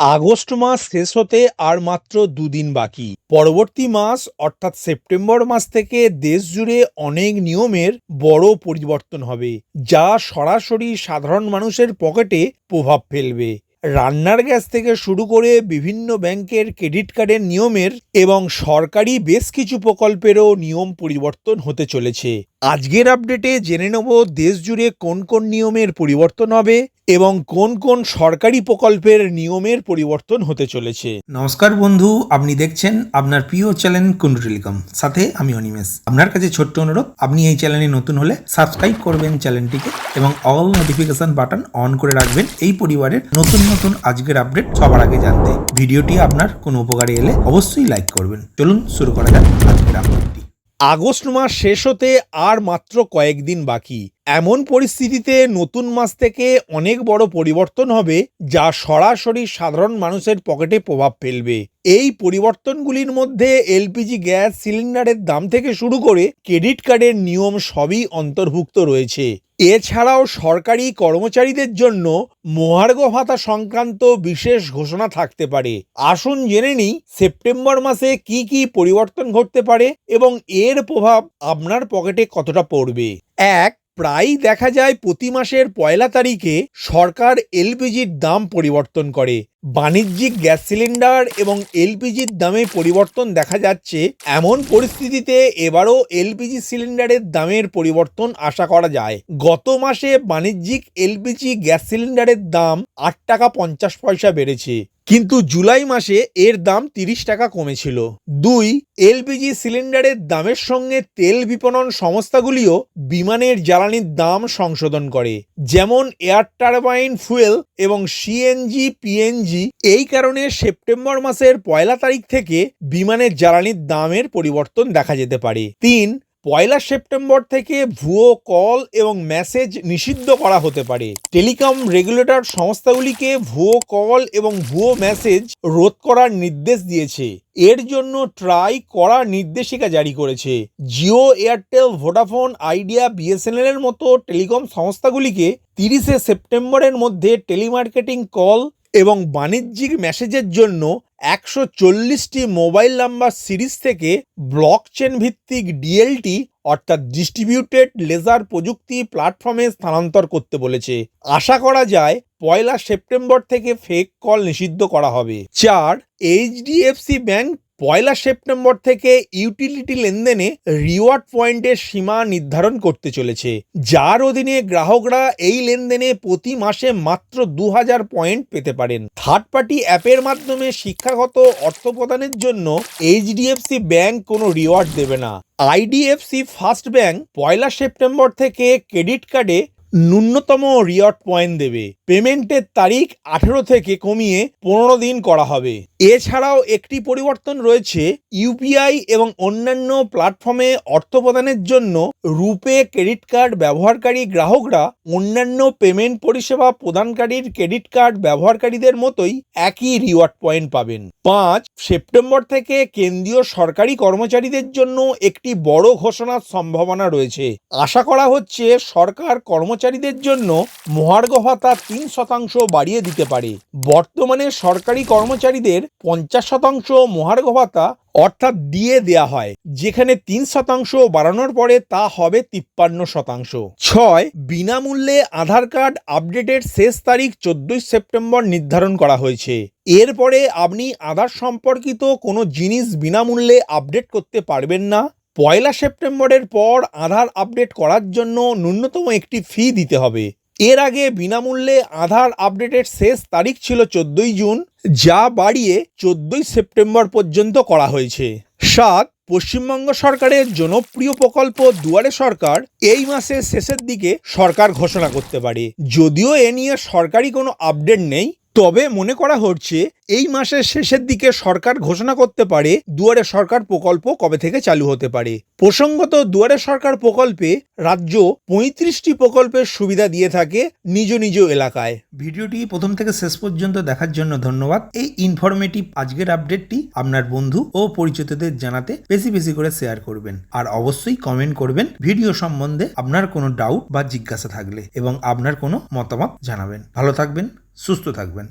August মাস শেষ হতে আর মাত্র দুদিন বাকি। পরবর্তী মাস, অর্থাৎ সেপ্টেম্বর মাস থেকে দেশ জুড়ে অনেক নিয়মের বড় পরিবর্তন হবে, যা সরাসরি সাধারণ মানুষের পকেটে প্রভাব ফেলবে। রান্নার গ্যাস থেকে শুরু করে বিভিন্ন ব্যাংকের ক্রেডিট কার্ডের নিয়মের এবং সরকারি বেশ কিছু প্রকল্পেরও নিয়ম পরিবর্তন হতে চলেছে। আজকের আপডেটে জেনে নেব দেশ জুড়ে কোন কোন নিয়মের পরিবর্তন হবে এবং কোন কোন সরকারি প্রকল্পের নিয়মের পরিবর্তন হতে চলেছে। নমস্কার বন্ধু আপনি দেখছেন আপনার প্রিয় চ্যানেল কুন্ডু টেলিকম সাথে আমি অনিমেষ। আপনার কাছে ছোট্ট অনুরোধ আপনি এই চ্যানেলে নতুন হলে সাবস্ক্রাইব করবেন চ্যানেলটিকে এবং অল নোটিফিকেশন বাটন অন করে রাখবেন এই পরিবারের নতুন নতুন আজকের আপডেট সবার আগে জানতে। ভিডিওটি আপনার কোনো উপকারে এলে অবশ্যই লাইক করবেন। চলুন শুরু করা যাক আজকের আপডেটটি। আগস্ট মাস শেষ হতে আর মাত্র কয়েকদিন বাকি। এমন পরিস্থিতিতে নতুন মাস থেকে অনেক বড় পরিবর্তন হবে যা সরাসরি সাধারণ মানুষের পকেটে প্রভাব ফেলবে। এই পরিবর্তনগুলির মধ্যে এলপিজি গ্যাস সিলিন্ডারের দাম থেকে শুরু করে ক্রেডিট কার্ডের নিয়ম সবই অন্তর্ভুক্ত রয়েছে। এছাড়াও সরকারি কর্মচারীদের জন্য মহার্ঘ ভাতা সংক্রান্ত বিশেষ ঘোষণা থাকতে পারে। আসুন জেনে নিই সেপ্টেম্বর মাসে কি কি পরিবর্তন ঘটতে পারে এবং এর প্রভাব আপনার পকেটে কতটা পড়বে। এক প্রায়ই দেখা যায় প্রতি মাসের পয়লা তারিখে সরকার এলপিজির দাম পরিবর্তন করে। বাণিজ্যিক গ্যাস সিলিন্ডার এবং এলপিজির দামে পরিবর্তন দেখা যাচ্ছে। এমন পরিস্থিতিতে এবারও এলপিজি সিলিন্ডারের দামের পরিবর্তন আশা করা যায়। গত মাসে বাণিজ্যিক এলপিজি গ্যাস সিলিন্ডারের দাম আট টাকা পঞ্চাশ পয়সা বেড়েছে। কিন্তু জুলাই মাসে এর দাম তিরিশ টাকা কমেছিল। দুই, এলপিজি সিলিন্ডারের দামের সঙ্গে তেল বিপণন সংস্থাগুলিও বিমানের জ্বালানির দাম সংশোধন করে, যেমন এয়ার টারবাইন ফুয়েল এবং সিএনজি, পিএনজি। এই কারণে সেপ্টেম্বর মাসের পয়লা তারিখ থেকে বিমানের জ্বালানির দামের পরিবর্তন দেখা যেতে পারে। তিন পয়লা সেপ্টেম্বর থেকে ভুয়ো কল এবং মেসেজ নিষিদ্ধ করা হতে পারে। টেলিকম রেগুলেটর সংস্থাগুলিকে ভুয়ো কল এবং ভুয়ো মেসেজ রোধ করার নির্দেশ দিয়েছে। এর জন্য ট্রাই করা নির্দেশিকা জারি করেছে। Jio, Airtel, Vodafone, Idea, BSNL এর মতো টেলিকম সংস্থাগুলিকে তিরিশে সেপ্টেম্বরের মধ্যে টেলিমার্কেটিং কল এবং বাণিজ্যিক মেসেজের জন্য একশো চল্লিশটি মোবাইল নাম্বার সিরিজ থেকে ব্লক চেন ভিত্তিক ডিএলটি অর্থাৎ ডিস্ট্রিবিউটেড লেজার প্রযুক্তি প্ল্যাটফর্মে স্থানান্তর করতে বলেছে। আশা করা যায় পয়লা সেপ্টেম্বর থেকে ফেক কল নিষিদ্ধ করা হবে। চার এইচডিএফসি ব্যাংক পয়লা সেপ্টেম্বর থেকে ইউটিলিটি লেনদেনে রিওয়ার্ড পয়েন্টের সীমা নির্ধারণ করতে চলেছে। যার অধীনে গ্রাহকরা এই লেনদেনে প্রতি মাসে মাত্র দু হাজার পয়েন্ট পেতে পারেন। থার্ড পার্টি অ্যাপের মাধ্যমে শিক্ষাগত অর্থ প্রদানের জন্য এইচডিএফসি ব্যাংক কোনো রিওয়ার্ড দেবে না। আইডিএফসি ফার্স্ট ব্যাংক পয়লা সেপ্টেম্বর থেকে ক্রেডিট কার্ডে ন্যূনতম রিওয়ার্ড পয়েন্ট দেবে। পেমেন্টের তারিখ আঠেরো থেকে কমিয়ে পনেরো দিন করা হবে। এছাড়াও একটি পরিবর্তন রয়েছে ইউপিআই এবং অন্যান্য প্ল্যাটফর্মে অর্থ প্রদানের জন্য রুপে ক্রেডিট কার্ড ব্যবহারকারী গ্রাহকরা অন্যান্য পেমেন্ট পরিষেবা প্রদানকারীর ক্রেডিট কার্ড ব্যবহারকারীদের মতোই একই রিওয়ার্ড পয়েন্ট পাবেন। পাঁচ, সেপ্টেম্বর থেকে কেন্দ্রীয় সরকারি কর্মচারীদের জন্য একটি বড় ঘোষণার সম্ভাবনা রয়েছে। আশা করা হচ্ছে সরকার কর্মচারীদের জন্য মহার্ঘ ভাতা তিন শতাংশ বাড়িয়ে দিতে পারে। বর্তমানে সরকারি কর্মচারীদের পঞ্চাশ শতাংশ মহার্ঘ ভাতা অর্থাৎ দিয়ে দেয়া হয়। যেখানে তিন শতাংশ বাড়ানোর পরে তা হবে তিপ্পান্ন শতাংশ। ছয়, বিনামূল্যে আধার কার্ড আপডেটের শেষ তারিখ চোদ্দই সেপ্টেম্বর নির্ধারণ করা হয়েছে। এরপরে আপনি আধার সম্পর্কিত কোনো জিনিস বিনামূল্যে আপডেট করতে পারবেন না। পয়লা সেপ্টেম্বরের পর আধার আপডেট করার জন্য ন্যূনতম একটি ফি দিতে হবে। এর আগে বিনামূল্যে আধার আপডেটের শেষ তারিখ ছিল চোদ্দই জুন, যা বাড়িয়ে চোদ্দই সেপ্টেম্বর পর্যন্ত করা হয়েছে। সাত, পশ্চিমবঙ্গ সরকারের জনপ্রিয় প্রকল্প দুয়ারে সরকার এই মাসের শেষের দিকে সরকার ঘোষণা করতে পারে। যদিও এ নিয়ে সরকারি কোনো আপডেট নেই তবে মনে করা হচ্ছে এই মাসের শেষের দিকে সরকার ঘোষণা করতে পারে দুয়ারে সরকার প্রকল্প কবে থেকে চালু হতে পারে। প্রসঙ্গত দুয়ারে সরকার প্রকল্পে রাজ্য পঁয়ত্রিশটি প্রকল্পের সুবিধা দিয়ে থাকে নিজ নিজ এলাকায়। ভিডিওটি প্রথম থেকে শেষ পর্যন্ত দেখার জন্য ধন্যবাদ। এই ইনফরমেটিভ আজকের আপডেটটি আপনার বন্ধু ও পরিচিতদের জানাতে বেশি বেশি করে শেয়ার করবেন। আর অবশ্যই কমেন্ট করবেন ভিডিও সম্বন্ধে আপনার কোনো ডাউট বা জিজ্ঞাসা থাকলে এবং আপনার কোনো মতামত জানাবেন। ভালো থাকবেন সুস্থ থাকবেন।